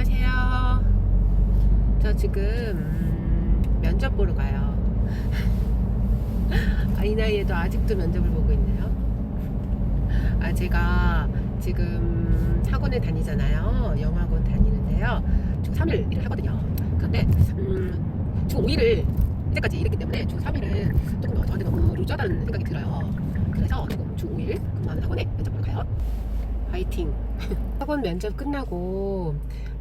안녕하세요. 저 지금 음, 면접 보러 가요. 아, 이 나이에도 아직도 면접을 보고 있네요. 아, 제가 지금 학원에 다니잖아요. 영어학원 다니는데요. 주 3일 일을 하거든요. 그런데 음, 주 5일을 이때까지 일했기 때문에 주 3일은 조금 더 저한테 너무 루저다는 생각이 들어요. 그래서 지금 주 5일 근무하는 학원에 면접 보러 가요. 화이팅! 학원 면접 끝나고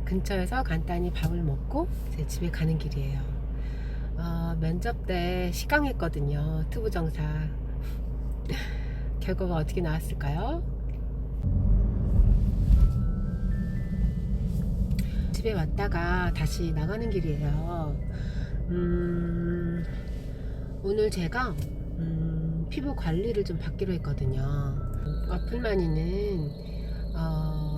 근처에서 간단히 밥을 먹고 제 집에 가는 길이에요. 어, 면접 때 시강했거든요. 투부정사. 결과가 어떻게 나왔을까요? 집에 왔다가 다시 나가는 길이에요. 음, 오늘 제가 음, 피부 관리를 좀 받기로 했거든요. 어플마니는 어,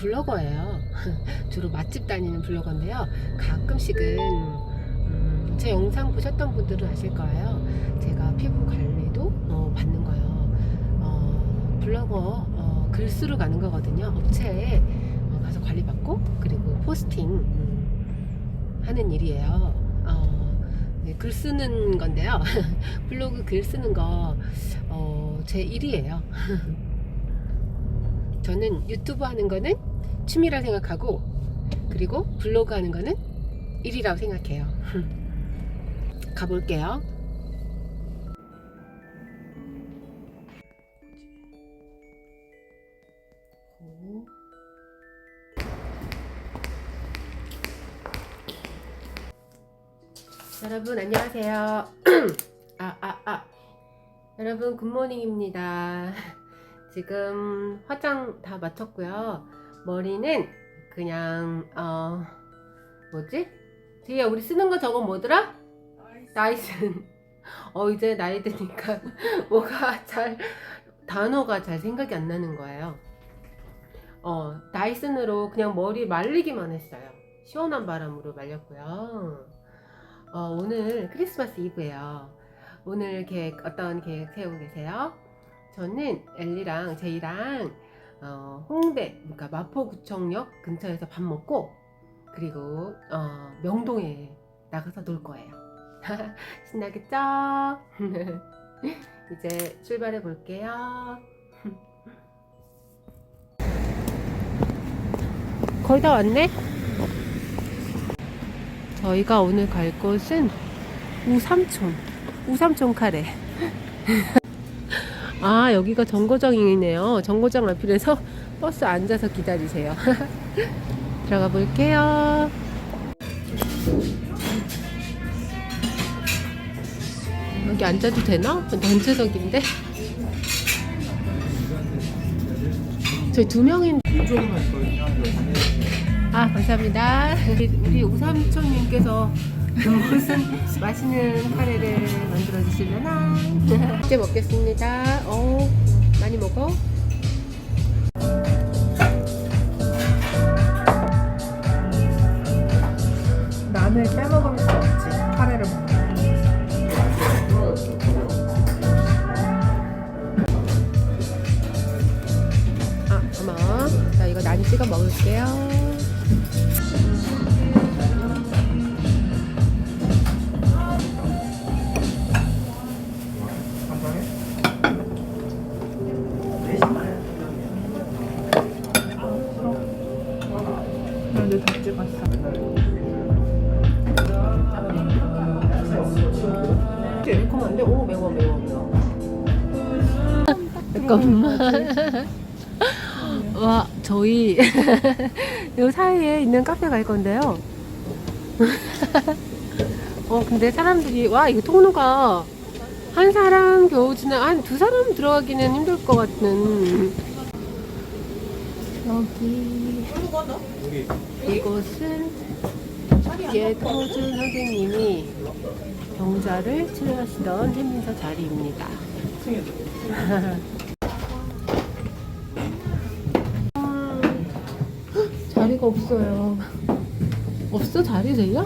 블로거예요. 주로 맛집 다니는 블로거인데요. 가끔씩은 음, 제 영상 보셨던 분들은 아실 거예요. 제가 피부 관리도 어, 받는 거예요. 어, 블로거 어, 글쓰러 가는 거거든요. 업체에 어, 가서 관리 받고 그리고 포스팅 음, 하는 일이에요. 어, 네, 글 쓰는 건데요. 블로그 글 쓰는 거 어, 제 일이에요. 저는 유튜브 하는 거는 취미라 생각하고 그리고 블로그 하는 거는 일이라고 생각해요. 가볼게요. 여러분 안녕하세요. 아, 아, 아. 여러분 굿모닝입니다. 지금 화장 다 마쳤고요. 머리는 그냥 어 뭐지? 뒤에 우리 쓰는 거 저거 뭐더라? 나이슨. 어 이제 나이 드니까 뭐가 잘 단어가 잘 생각이 안 나는 거예요. 어 다이슨으로 그냥 머리 말리기만 했어요. 시원한 바람으로 말렸고요. 어, 오늘 크리스마스 이브예요. 오늘 계획 어떤 계획 세우고 계세요? 저는 엘리랑 제이랑 어, 홍대 그러니까 마포구청역 근처에서 밥 먹고 그리고 어, 명동에 나가서 놀 거예요. 신나겠죠? 이제 출발해 볼게요. 거의 다 왔네? 저희가 오늘 갈 곳은 우삼촌, 우삼촌 카레. 아, 여기가 정거장이네요. 정거장 앞이라서 버스 앉아서 기다리세요. 들어가 볼게요. 여기 앉아도 되나? 단체석인데? 저희 두 명인. 아, 감사합니다. 우리 우삼촌님께서 무슨 맛있는 카레를 만들어 주시려나? 이제 먹겠습니다. 어, 많이 먹어? 난을 빼먹을 수 없지. 카레를 먹으면. 아, 고마워. 자, 이거 난 찍어 먹을게요. 근데 다 찍었어. 매콤한데? 오, 매워, 매워, 매워. 잠깐만. 와, 저희 요 사이에 있는 카페 갈 건데요. 어, 근데 사람들이, 와, 이거 통로가 한 사람 겨우 지나, 한 두 사람 들어가기는 힘들 것 같은. 여기. 이곳은 예토준 선생님이 경자를 치료하시던 해민서 자리입니다. 자리가 없어요. 없어 자리 제이야?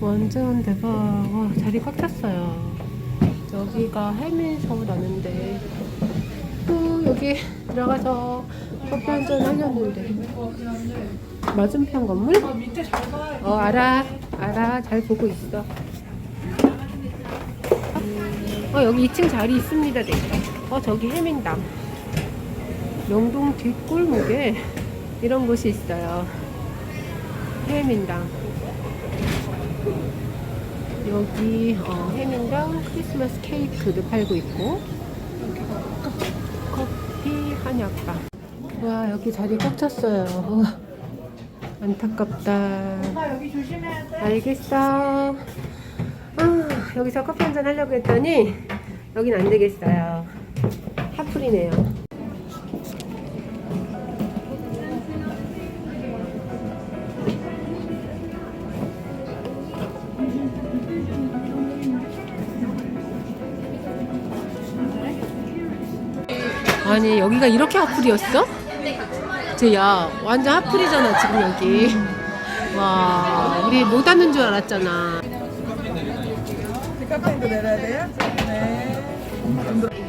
완전 대박. 와, 자리 꽉 찼어요. 여기가 해민서라는데 또 여기 들어가서 커피 한 잔 하려는데. 맞은편 건물? 어 알아. 알아. 잘 보고 있어. 어 여기 2층 자리 있습니다 네. 어 저기 해민당. 명동 뒷골목에 이런 곳이 있어요. 해민당. 여기 어, 해민당 크리스마스 케이크도 팔고 있고 커피 한약바 와 여기 자리 꽉 찼어요 안타깝다 아 여기 조심해야 돼. 알겠어. 아, 여기서 커피 한잔 하려고 했더니 여긴 안 되겠어요. 하풀이네요. 아니 여기가 이렇게 하풀이었어? 쟤야 완전 하풀이잖아 지금 여기. 와, 우리 못 왔는 줄 알았잖아. 카페인도 내려야 돼요? 네.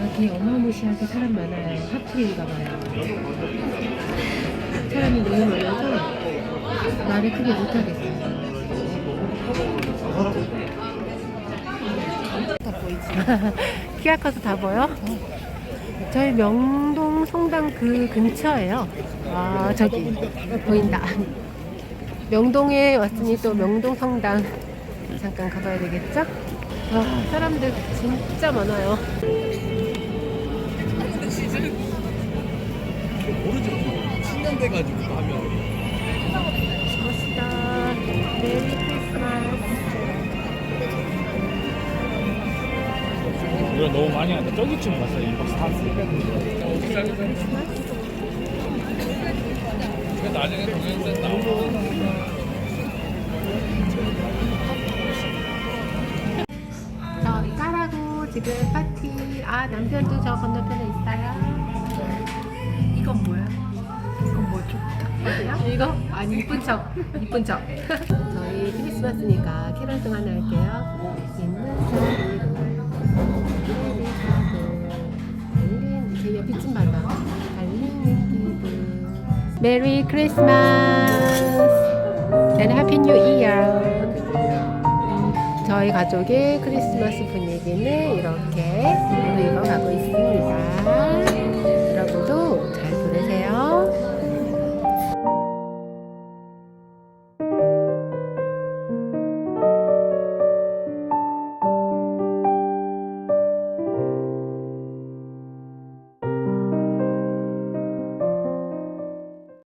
여기 어마무시하게 사람 많아요. 하프인가 봐요. 사람이 너무 많아서 말을 크게 못 하겠어요. 다 보이지? 키가 커서 다 보여? 저희 명동 성당 그 근처예요. 아, 저기 보인다. 명동에 왔으니 또 명동 성당 잠깐 가봐야 되겠죠? 와, 사람들 진짜 많아요. 모르죠. 10년 돼가지고 하면. 멋있다. 메리 크리스마스. 이거 너무 많이 한다. 저기쯤 갔어요. 이박 사스. 나중에 동영상 나오고. 저 딸하고 지금 파티. 아, 남편도 저 건너편에 있어요. 이건 뭐야? 이건 뭐죠? 이거? 아니, 이쁜 척. 이쁜 척. 저희 크리스마스니까 캐럴 송 하나 할게요. 있는 소리로 달리는 제이야 빛좀 봐봐. 메리 크리스마스. and 해피 뉴 이어. 저희 가족의 크리스마스 분위기는 이렇게 무르익어 가고 있습니다.